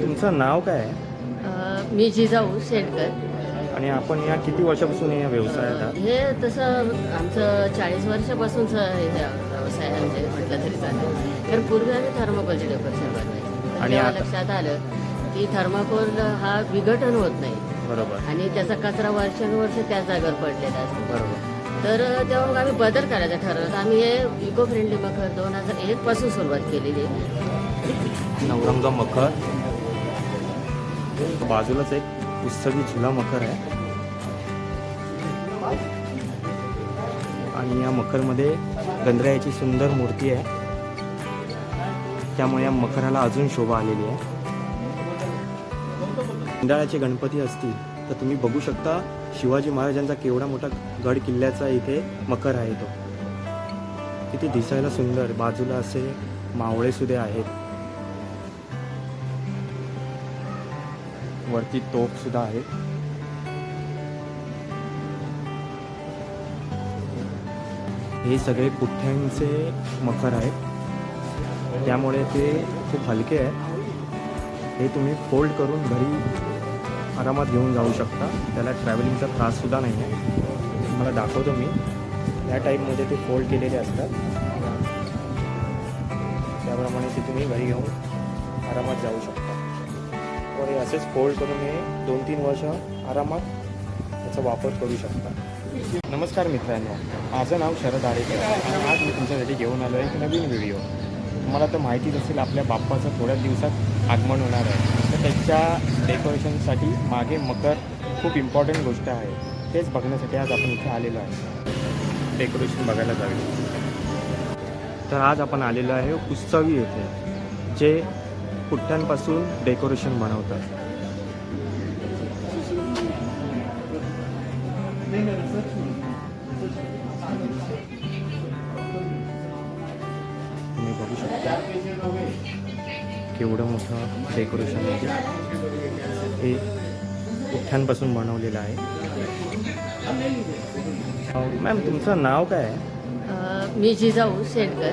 तुमचं नाव काय आहे? अ, मी जिजाऊ शेटकर आणि आपण या किती वर्षापासून या व्यवसायात आहात? हे तसं आमचं चाळीस वर्षापासूनचं हे व्यवसाय आहे म्हणजे म्हटलं तरी चालेल. कारण पूर्वी आम्ही थर्माकोलचे डेकोरेशन बनवायचे. आणि तेव्हा आता? लक्षात आलं की थर्माकोल हा विघटन होत नाही. बरोबर. आणि त्याचा कचरा वर्षानुवर्ष त्याच जागेवर पडलेला असतो. बरोबर. तर तेव्हा मग आम्ही बदल करायचा ठरवलं. आम्ही हे इको फ्रेंडली मखर दोन हजार एक पासून सुरुवात केलेली आहे. नवरंग मखर. बाजूलाच एक पुस्तकी झुला मखर आहे. आणि या मखरमध्ये गंधरायाची सुंदर मूर्ती आहे. त्यामुळे या मखराला अजून शोभा आलेली आहे. गंधाळ्याचे गणपती असतील तर तुम्ही बघू शकता शिवाजी महाराजांचा केवढा मोठा गड किल्ल्याचा इथे मकर आहे तो. किती दिसायला सुंदर बाजूला असे मावळे सुद्धा आहेत. वरती तोफ सुद्धा आहे. हे सगळे पुठ्ठ्यांचे मखर आहेत त्यामुळे ते खूप हलके आहे. हे तुम्ही फोल्ड करून घरी आरामात घेऊन जाऊ शकता. त्याला ट्रॅव्हलिंगचा त्राससुद्धा नाही आहे. तुम्हाला दाखवतो मी. ह्या टाईपमध्ये ते फोल्ड केलेले असतात. त्याप्रमाणे ते तुम्ही घरी घेऊन आरामात जाऊ शकता. आपण हे असेच फोल्ड करून हे दोन तीन वर्ष आरामात त्याचा वापर करू शकता. नमस्कार मित्रांनो. माझं नाव शरद आडेकर आणि आज मी तुमच्यासाठी घेऊन आलो आहे एक नवीन व्हिडिओ. तुम्हाला तर माहितीच असेल आपल्या बाप्पाचं थोड्या दिवसात आगमन होणार आहे. तर त्याच्या डेकोरेशनसाठी मागे मकर खूप इम्पॉर्टंट गोष्ट आहे. तेच बघण्यासाठी आज आपण इथे आलेलो आहे. डेकोरेशन बघायला जावे तर आज आपण आलेलो आहे उत्सवी येथे जे पुठ्ठ्यांपासून डेकोरेशन बनवतात. तुम्ही बघू शकता केवढं मोठं डेकोरेशन आहे. हे पुठ्ठ्यांपासून बनवलेलं आहे. मॅम तुमचं नाव काय आहे? मी जिजाऊ शेटकर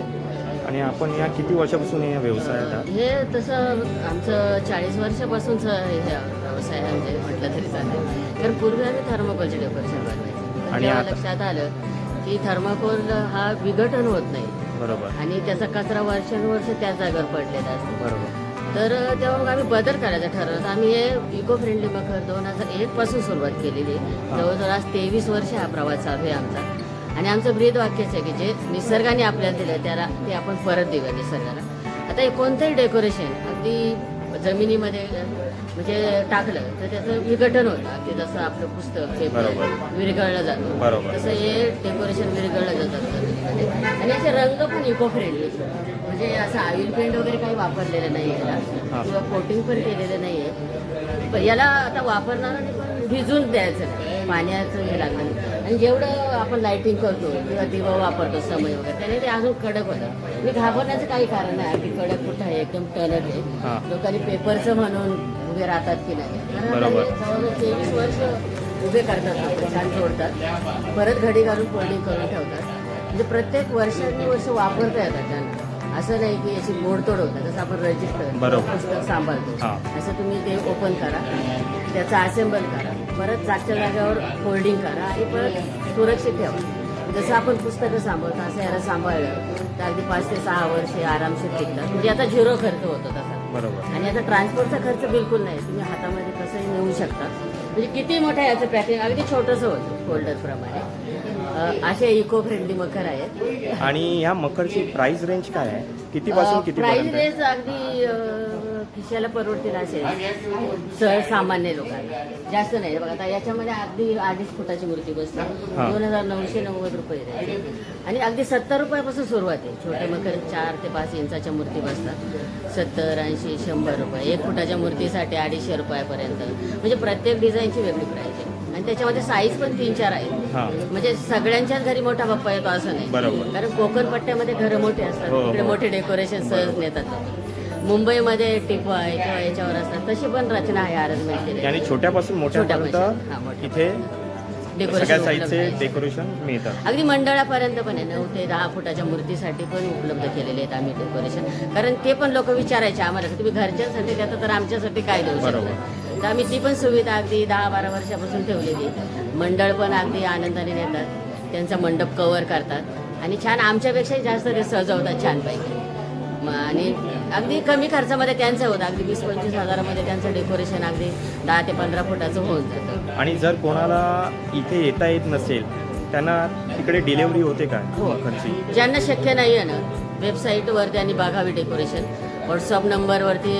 आणि आपण या किती वर्षापासून या व्यवसायात आहात? हे तसं आमचं चाळीस वर्षापासूनचं हे व्यवसाय आहे म्हणजे म्हटलं तरी चालेल. कारण पूर्वी आम्ही थर्माकोलचे डेकोरेशन बनवायचे आणि आता? लक्षात आलं की थर्माकोल हा विघटन होत नाही. बरोबर. आणि त्याचा कचरा वर्षानुवर्ष त्याच जागेवर पडलेला असतो. बरोबर. तर तेव्हा मग आम्ही बदल करायचा ठरवलं आम्ही हे इको फ्रेंडली मखर दोन हजार एक पासून सुरुवात केलेली आहे. जवळजवळ आज तेवीस वर्ष हा प्रवास चालू आहे आमचा. आणि आमचं ब्रीद वाक्यच आहे की जे निसर्गाने आपल्याला दिलं त्याला ते आपण परत देऊया निसर्गाला आता हे कोणतंही डेकोरेशन अगदी जमिनीमध्ये म्हणजे टाकलं तर त्याचं विघटन होतं अगदी जसं आपलं पुस्तक पेपर बरोबर. विरघळलं जातं. तसं हे डेकोरेशन विरघळलं जातं आणि याचे रंग पण इको फ्रेंडली म्हणजे असं ऑइल पेंट वगैरे काही वापरलेलं नाही याला हा. किंवा कोटिंग पण केलेलं नाहीये पण याला आता वापरणाऱ्यांनी पण भिजून द्यायचं नाही पाण्याचं हे लागणार नाही. आणि जेवढं आपण लाइटिंग करतो किंवा दिवा वापरतो समय वगैरे त्याने ते अजून कडक होतं. मी घाबरण्याचं काही कारण नाही अगदी कडक कुठं आहे एकदम टनक हा. आहे लोकांनी पेपरचं म्हणून उभे राहतात की नाही. जवळजवळ तेवीस वर्ष उभे करतात छान जोडतात परत घडी घालून फोल्डिंग करून ठेवतात. म्हणजे प्रत्येक वर्षानुवर्ष वापरता येतात त्यांना. असं नाही की याची मोडतोड होतं जसं आपण रजिस्टर. पुस्तक सांभाळतो. असं तुम्ही ते ओपन करा. त्याचं असेंबल करा. परत जागच्या जागेवर फोल्डिंग करा आणि परत सुरक्षित ठेवा. जसं आपण पुस्तकं सांभाळतो असं याला सांभाळलं तर अगदी पाच ते सहा वर्षे आरामशीर टिकतात. म्हणजे आता झिरो खर्च होतो तसा. बरोबर. आणि आता ट्रान्सपोर्टचा खर्च बिलकुल नाही. तुम्ही हातामध्ये कसंही नेऊ शकता. म्हणजे किती मोठं याचं पॅकिंग अगदी छोटंसं होतं फोल्डर प्रमाणे. अं, असे इको फ्रेंडली मखर आहेत. आणि ह्या मकरची प्राइस रेंज काय आहे? किती प्राइस पर्यंत आहे? रेंज अगदी खिशाला परवडतील असेल. सर्वसामान्य लोकांना. जास्त नाही. बघा आता याच्यामध्ये अगदी अडीच फुटाची मूर्ती बसते. हा. दोन हजार नऊशे नव्वद रुपये. आणि अगदी सत्तर रुपयापासून सुरुवात आहे. छोटे मकर चार ते पाच इंचाच्या मूर्ती बसतात. सत्तर ऐंशी शंभर रुपये. एक फुटाच्या मूर्तीसाठी अडीचशे रुपयापर्यंत. म्हणजे प्रत्येक डिझाईनची वेगळी प्राइस आहे. आणि त्याच्यामध्ये साईज पण तीन चार आहेत. हा. म्हणजे सगळ्यांच्याच घरी मोठा बाप्पा येतो असं नाही. कारण कोकण पट्ट्यामध्ये घरं मोठे असतात. हो, हो. तिकडे मोठे डेकोरेशन सहज नेतात. मुंबईमध्ये टिपवाय किंवा याच्यावर असतात तशी पण रचना आहे अरेंजमेंट आणि छोट्यापासून मोठ्यापर्यंत मोठ्या. इथे डेकोरेशन. डेकोरेशन मिळतं अगदी मंडळापर्यंत पण आहे नऊ ते दहा फुटाच्या मूर्तीसाठी पण उपलब्ध केलेले आहेत आम्ही डेकोरेशन कारण ते पण लोक विचारायचे आम्हाला की तुम्ही घरच्यांसाठी देता तर आमच्यासाठी काय देऊ. शकता? तर आम्ही ती पण सुविधा अगदी दहा बारा वर्षापासून ठेवलेली मंडळ पण अगदी आनंदाने नेतात त्यांचा मंडप कव्हर करतात आणि छान आमच्यापेक्षाही जास्त ते सजवतात छानपैकी. आणि अगदी कमी खर्चामध्ये त्यांचं होतं. अगदी वीस पंचवीस हजारामध्ये त्यांचं डेकोरेशन अगदी दहा ते पंधरा फुटाचं होऊन जातं. आणि जर कोणाला इथे येता येत नसेल त्यांना तिकडे डिलेवरी होते का? हो. ज्यांना शक्य नाही आहे ना वेबसाईटवर त्यांनी बघावी डेकोरेशन व्हॉट्सअप नंबरवरती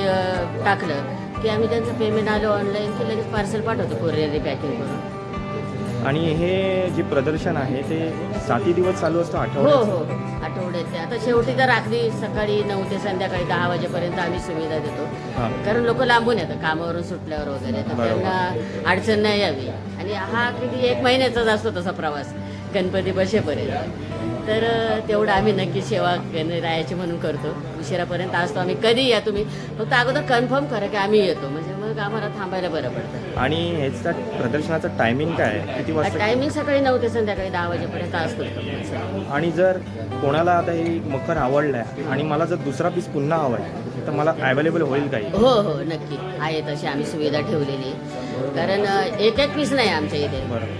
टाकलं की आम्ही त्यांचं पेमेंट आलं ऑनलाईन की लगेच पार्सल पाठवतो कुरिअरने पॅकिंग करून. आणि हे जे प्रदर्शन आहे ते साती दिवस चालू असतं हो आठवड्यात हो. आठवड्यात ते आता शेवटी तर रात्री सकाळी नऊ ते संध्याकाळी दहा वाजेपर्यंत आम्ही सुविधा देतो. हां. कारण लोक लांबून येतात कामावरून सुटल्यावर वगैरे. तर बरोबर. त्यांना अडचण नाही यावी. आणि हा किती एक महिन्याचाच असतो तसा प्रवास. गणपती बसेपर्यंत. तर तेवढं आम्ही नक्की सेवा राहायची म्हणून करतो. उशिरापर्यंत असतो आम्ही. कधी या तुम्ही? फक्त अगोदर कन्फर्म करा की आम्ही येतो. म्हणजे मग आम्हाला थांबायला बरं पडतं. आणि ह्याचा प्रदर्शनाचं टायमिंग काय आहे? किती वाजता? टायमिंग सकाळी नऊ ते संध्याकाळी दहा वाजेपर्यंत असतो. आणि जर कोणाला आता हे मखर आवडलं आहे आणि मला जर दुसरा पीस पुन्हा आहे तर मला अवेलेबल होईल काही हो? हो नक्की. आहे तशी आम्ही सुविधा ठेवलेली आहे. कारण एक एक पीस नाही आमच्या इथे.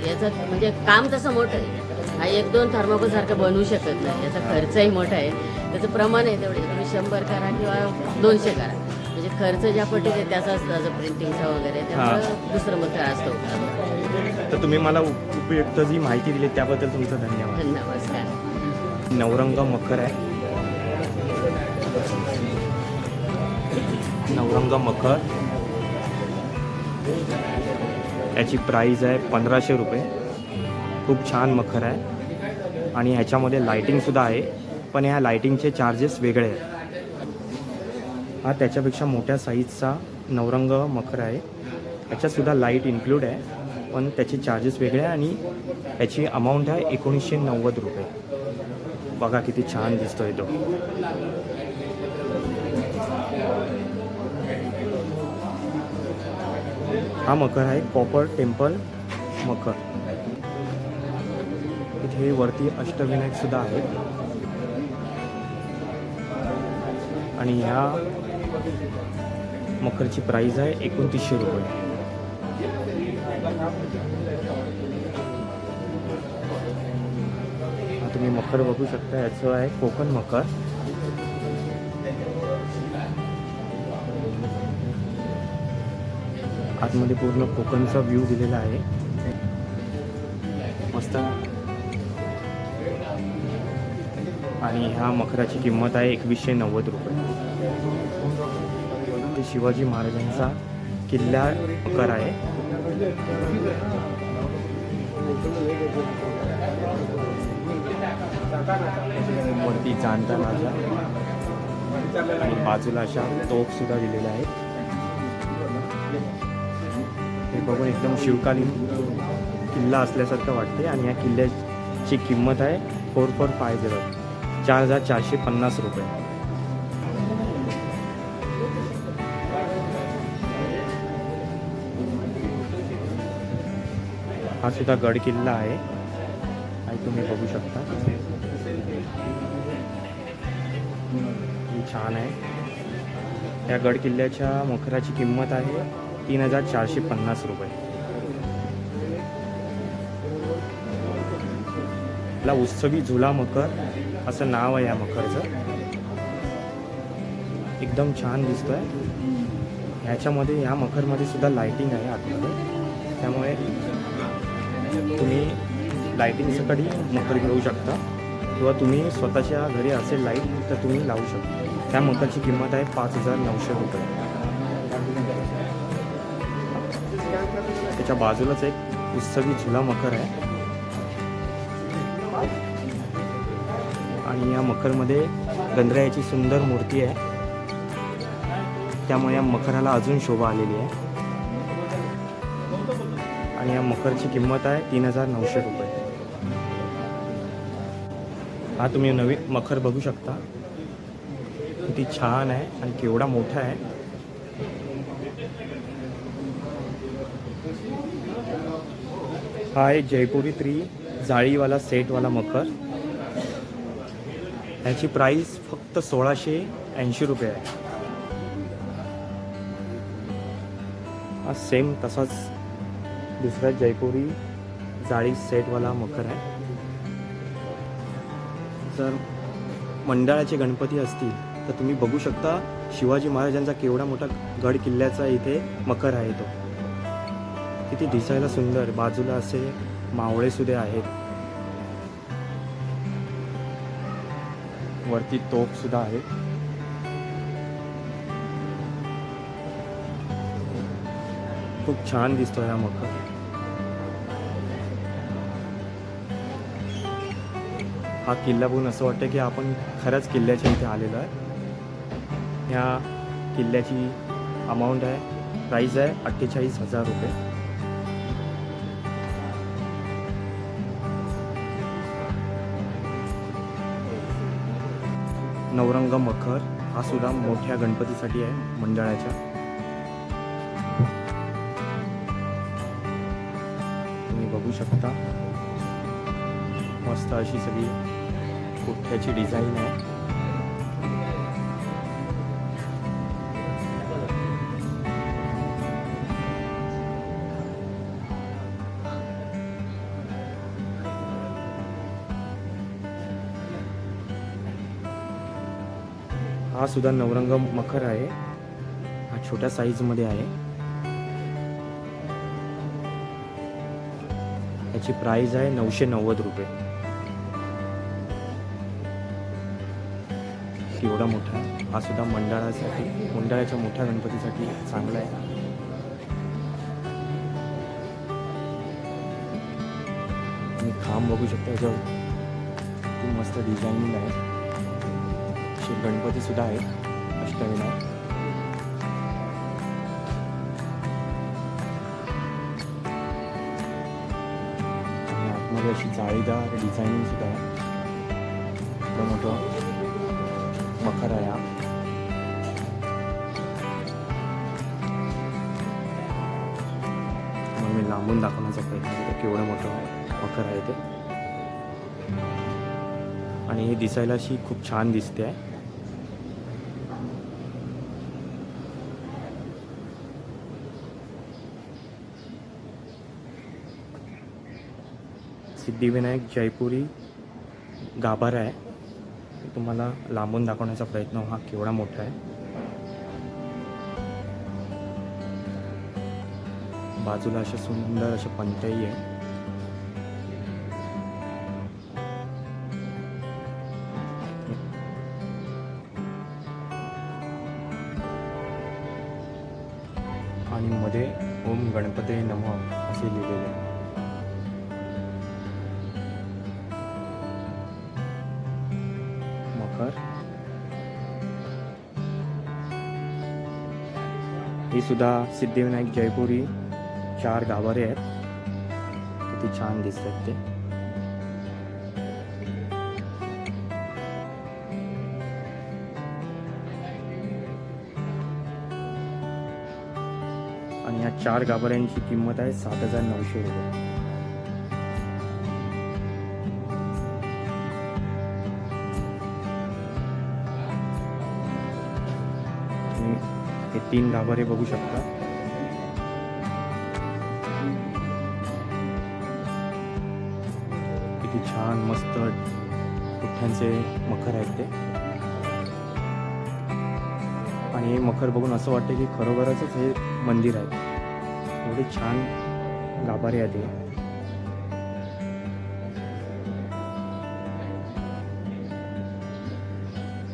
याचं म्हणजे काम तसं मोठं आहे. हा एक दोन थर्मोकोल सारखं बनवू शकत नाही. याचा खर्चही मोठा आहे. त्याचं प्रमाण आहे तेवढे. तुम्ही शंभर करा किंवा दोनशे करा. म्हणजे खर्च ज्या पटीत आहे त्याचा असतो असं प्रिंटिंगचा वगैरे. त्यामुळे दुसरं मग असतो उपलब्ध. तर तुम्ही मला उप- उपयुक्त जी माहिती दिली त्याबद्दल तुमचं धन्यवाद. नमस्कार नवरंग मकर आहे. नवरंग मकर याची प्राईज आहे पंधराशे रुपये. खूप छान मखर आहे. आणि ह्याच्यामध्ये लायटिंगसुद्धा आहे. पण ह्या लायटिंगचे चार्जेस वेगळे आहेत. हा त्याच्यापेक्षा मोठ्या साईजचा नवरंग मखर आहे. याच्यातसुद्धा लाइट इन्क्लूड आहे. पण त्याचे चार्जेस वेगळे आहे आणि ह्याची अमाऊंट आहे एकोणीसशे नव्वद रुपये. बघा किती छान दिसतोय तो. हा मकर आहे. कॉपर टेम्पल मकर इथे वरती अष्टविनायक सुद्धा आहेत. आणि ह्या मकरची प्राईज आहे एकोणतीसशे रुपये. तुम्ही मकर बघू शकता याचं आहे कोकण मकर आतमध्ये पूर्ण कोकणचा व्ह्यू दिलेला आहे. मस्त. आणि ह्या मकराची किंमत आहे एकवीसशे नव्वद रुपये. ते शिवाजी महाराजांचा किल्ला मकर आहे. वरती जाणता राजा आणि बाजूला अशा तोफसुद्धा दिलेल्या आहेत. हे बघून एकदम शिवकालीन किल्ला असल्यासारखं वाटते आणि या किल्ल्याची किंमत आहे फोर फोर फाय झिरो. चार हजार चारशे पन्नास रुपये. हा सुद्धा गड किल्ला आहे. आणि तुम्ही बघू शकता. छान आहे. या गड किल्ल्याच्या मोखराची किंमत आहे तीन हजार चारशे पन्नास रुपये. उत्सवी झुला मकर असं नाव आहे या मखरचं एकदम छान दिसतोय. ह्याच्यामध्ये या मखरमध्ये सुद्धा लाइटिंग आहे आतमध्ये. त्यामुळे तुम्ही लाइटिंगसाठी मखर घेऊ शकता. किंवा तुम्ही स्वतःच्या घरी असेल लाइट तर तुम्ही लावू शकता. त्या मखरची किंमत आहे पाच हजार नऊशे रुपये. त्याच्या बाजूलाच एक उत्सवी झुला मखर आहे. आणि या मखरमध्ये गंधरायाची सुंदर मूर्ती आहे. त्यामुळे या मखराला अजून शोभा आलेली आहे. आणि या मखरची किंमत आहे तीन हजार नऊशे रुपये. हा तुम्ही नवीन मखर बघू शकता. किती छान आहे आणि केवढा मोठा आहे. हा आहे जयपुरी थ्री जाळीवाला सेटवाला मखर. ह्याची प्राईस फक्त सोळाशे ऐंशी रुपये आहे. हा सेम तसाच दुसरा जयपुरी जाळी सेटवाला मकर आहे. जर मंडळाचे गणपती असतील तर तुम्ही बघू शकता शिवाजी महाराजांचा केवढा मोठा गड किल्ल्याचा इथे मकर आहे तो. किती दिसायला सुंदर बाजूला असे मावळे सुद्धा आहेत. वरती तोफ सुद्धा आहे. खूप छान दिसतो हा मखर. हा किल्ला बघून असं वाटतं की आपण खरंच किल्ल्याच्या इथे आलेलो आहे. ह्या किल्ल्याची अमाऊंट आहे प्राईस आहे अठ्ठेचाळीस हजार रुपये. नवरंग मखर हा सुद्धा मोठ्या गणपतीसाठी आहे मंडळाच्या. तुम्ही बघू शकता. मस्त अशी सगळी पुठ्ठ्याची डिझाईन आहे. हा सुद्धा नवरंग मखर आहे. हा छोट्या साईजमध्ये आहे. याची प्राइस आहे नऊशे नव्वद रुपये. एवढा मोठा हा सुद्धा मंडळासाठी मंडळाच्या मोठ्या गणपतीसाठी चांगला आहे. तुम्ही खांब बघू शकता याच्यावर. खूप मस्त डिझाईनिंग आहे. असे गणपती सुद्धा आहेत. अष्टविनायक आणि आतमध्ये अशी जाळीदार डिझाईनिंग सुद्धा आहे. एवढं मोठं मखर आहे हा. मग मी लांबून दाखवण्याचा प्रयत्न करतो केवढं मोठं मखर आहे ते. आणि हे दिसायला अशी खूप छान दिसते. आहे सिद्धिविनायक जयपुरी गाभारा आहे. तुम्हाला लांबून दाखवण्याचा प्रयत्न हा केवढा मोठा आहे. बाजूला अशा सुंदर अशा पंथही आहे ही सुद्धा सिद्धिविनायक जयपुरी चार गाभारे आहेत. किती छान दिसतात ते. आणि या चार गाभाऱ्यांची किंमत आहे सात हजार नऊशे रुपये. तीन गाभारे बघू शकता. किती छान मस्त पुठ्ठ्यांचे मखर आहेत ते. आणि हे मखर बघून असं वाटतं की खरोखरच हे मंदिर आहे. एवढे छान गाभारे आहेत हे.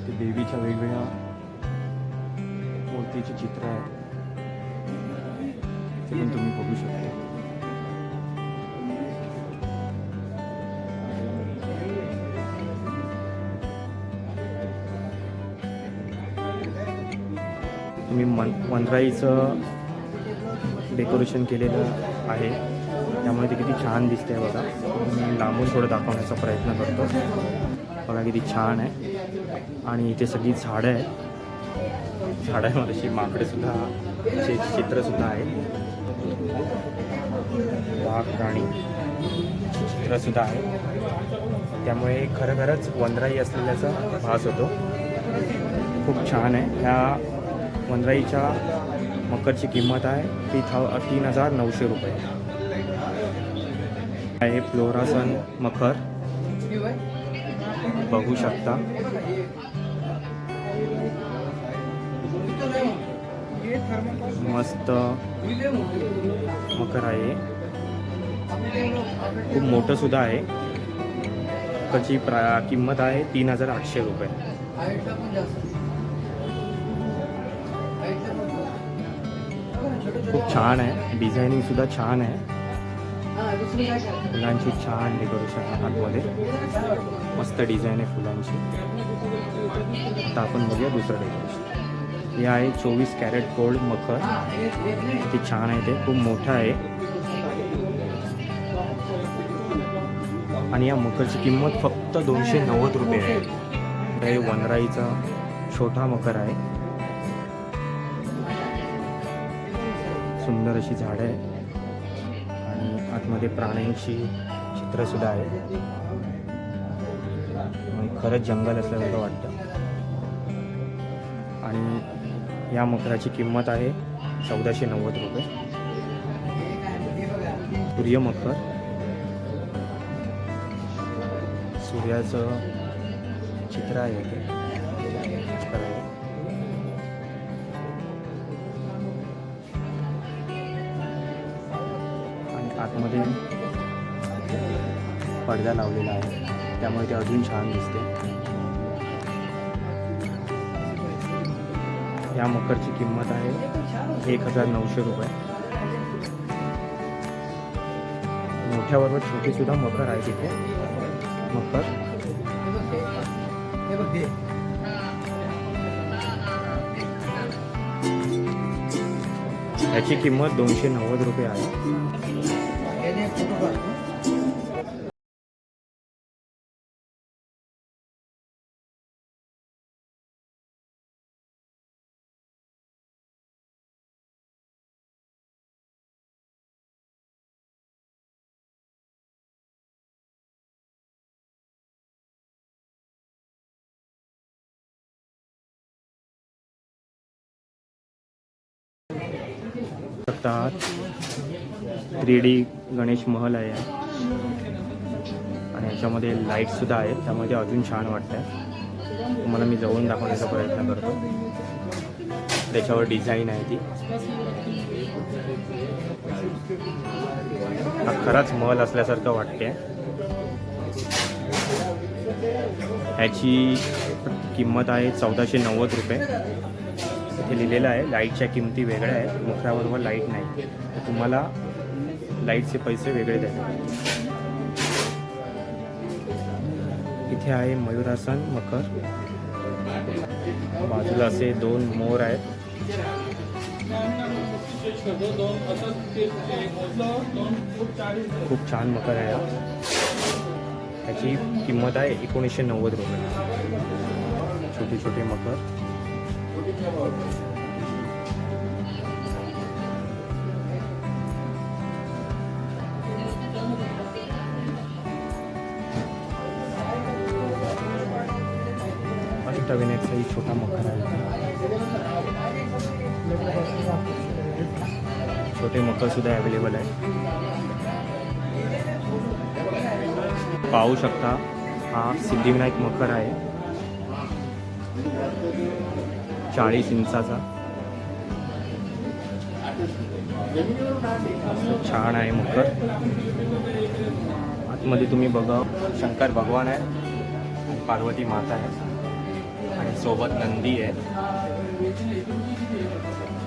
ते देवीच्या वेगवेगळ्या मूर्तीचे चित्र आहे ते पण तुम्ही बघू शकता. तुम्ही मन मनराईचं डेकोरेशन केलेलं आहे. त्यामुळे ते किती छान दिसते बघा. मी लांबून थोडं दाखवण्याचा प्रयत्न करतो. बघा किती छान आहे. आणि इथे सगळी झाडं आहेत. झाडांमध्ये अशी माकडे सुद्धा असे चित्र सुद्धा आहे. वाघ प्राणी चित्रसुद्धा आहे. त्यामुळे खरंखरंच वनराई असलेल्याचा भास होतो. खूप छान आहे. ह्या वनराईच्या मकरची किंमत आहे ती था तीन हजार नऊशे रुपये. आहे फ्लोरासन मखर बघू शकता. मस्त मकर आहे. खूप मोठं सुद्धा आहे. त्याची प्रा किंमत आहे तीन हजार आठशे रुपये. खूप छान आहे. डिझायनिंग सुद्धा छान आहे. फुलांची छान डेकोरेशन आतमध्ये. मस्त डिझाईन आहे फुलांची. आता आपण बघूया दुसरं डेकोरेशन हे आहे चोवीस कॅरेट गोल्ड मखर. किती छान आहे ते खूप मोठं आहे. आणि या मकरची किंमत फक्त दोनशे नव्वद रुपये आहे. हे वनराईचा छोटा मकर आहे. सुंदर अशी झाडं आहे. आणि आतमध्ये प्राण्यांची चित्रसुद्धा आहे. खरंच जंगल असल्यासारखं वाटतं. आणि या मकराची किंमत आहे चौदाशे नव्वद रुपये. सूर्य मकर. सूर्याचं चित्र आहे ते. आणि आतमध्ये पडदा लावलेला आहे. त्यामुळे ते अजून छान दिसते. या मकरची किंमत आहे एक हजार नऊशे रुपये. मोठ्याबरोबर छोटी सुद्धा मकर आहे तिथे. मकर. याची किंमत दोनशे नव्वद रुपये आहे. शकता थ्री डी गणेश महल आहे. आणि याच्यामध्ये लाईटसुद्धा आहेत. त्यामुळे ते अजून छान वाटतं आहे तुम्हाला मी जवळून दाखवण्याचा प्रयत्न करतो. त्याच्यावर डिझाईन आहे ती. हा खराच महल असल्यासारखं वाटते ह्याची किंमत आहे चौदाशे नव्वद रुपये. इथे लिहिलेलं आहे लाईटच्या किमती वेगळ्या आहेत मुखराबरोबर लाइट नाही. तर तुम्हाला लाईटचे पैसे वेगळे द्यावे इथे आहे मयुरासन मकर. बाजूला असे दोन मोर आहेत. खूप छान मकर आहे त्याची किंमत आहे एकोणीसशे नव्वद रुपये. छोटे छोटे मकर. अष्टविनायकचाही छोटा मकर आहे. छोटे मकर सुद्धा अवेलेबल आहे. पाहू शकता हा सिद्धिविनायक मकर आहे. चाळीस इंचाचा. छान आहे मकर. आतमध्ये तुम्ही बघा शंकर भगवान आहे पार्वती माता आहे आणि सोबत नंदी आहे.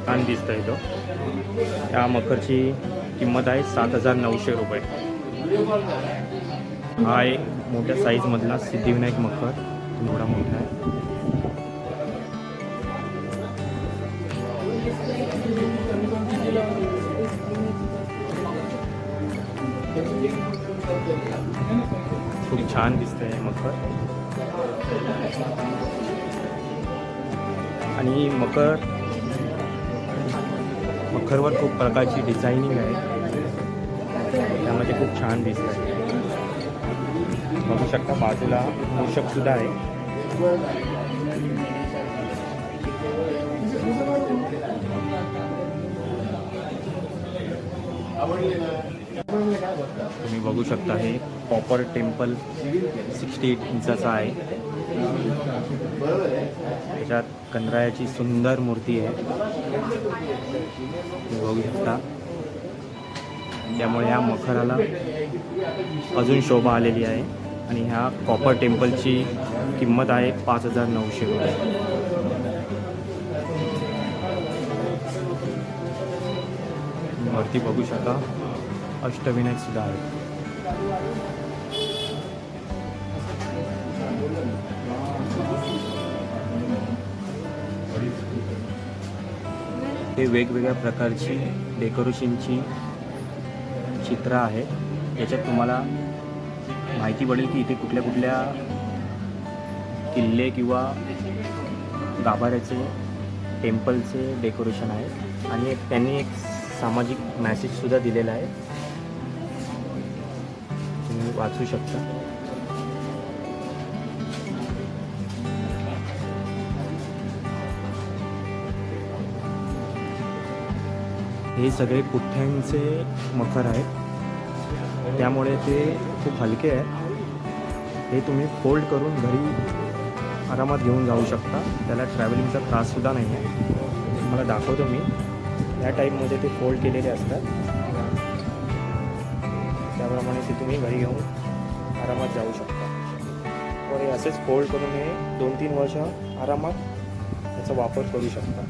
छान दिसतंय तो. त्या मकरची किंमत आहे सात हजार नऊशे रुपये. हा एक मोठ्या साईजमधला सिद्धिविनायक मकर. थोडा मोठा आहे. छान दिसतंय मकर. आणि मकर मखरवर खूप प्रकारची डिझायनिंग आहे. त्यामध्ये खूप छान दिसत आहे बघू शकता बाजूला मूषक सुद्धा आहे. तुम्ही बघू शकता हे प्रॉपर टेम्पल सिक्स्टी एट इंचाचा आहे. त्याच्यात कंदरायाची सुंदर मूर्ती आहे. बघू शकता. त्यामुळे ह्या मखराला अजून शोभा आलेली आहे. आणि ह्या कॉपर टेम्पलची किंमत आहे पाच हजार नऊशे रुपये. वरती बघू शकता. अष्टविनायकसुद्धा आहे. इथे वेगवेगळ्या प्रकारची डेकोरेशनची चित्र आहेत याच्यात तुम्हाला माहिती पडेल की इथे कुठल्या कुठल्या किल्ले किंवा गाभाऱ्याचे टेम्पलचे डेकोरेशन आहे. आणि एक त्यांनी एक सामाजिक मॅसेजसुद्धा दिलेला आहे. तुम्ही वाचू शकता. हे सगळे पुठ्ठ्यांचे मखर आहेत. त्यामुळे ते खूप हलके आहेत. हे तुम्ही फोल्ड करून घरी आरामात घेऊन जाऊ शकता. त्याला ट्रॅव्हलिंगचा त्राससुद्धा नाही आहे तुम्हाला दाखवतो मी. या टाईपमध्ये ते फोल्ड केलेले असतात. त्याप्रमाणे ते तुम्ही घरी घेऊन आरामात जाऊ शकता. व हे असेच फोल्ड करून हे दोन तीन वर्ष आरामात त्याचा वापर करू शकता.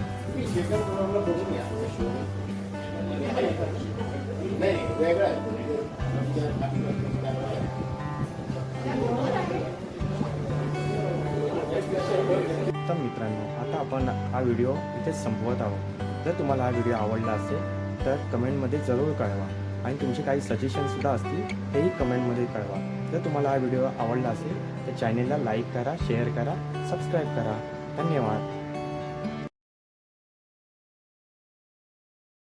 तर मित्रांनो आता आपण हा व्हिडिओ इथेच संपवत आहोत. जर तुम्हाला हा व्हिडिओ आवडला असेल तर कमेंटमध्ये जरूर कळवा. आणि तुमचे काही सजेशनसुद्धा असतील तेही कमेंटमध्ये कळवा. जर तुम्हाला हा व्हिडिओ आवडला असेल तर चॅनेलला लाईक करा शेअर करा सबस्क्राईब करा. धन्यवाद.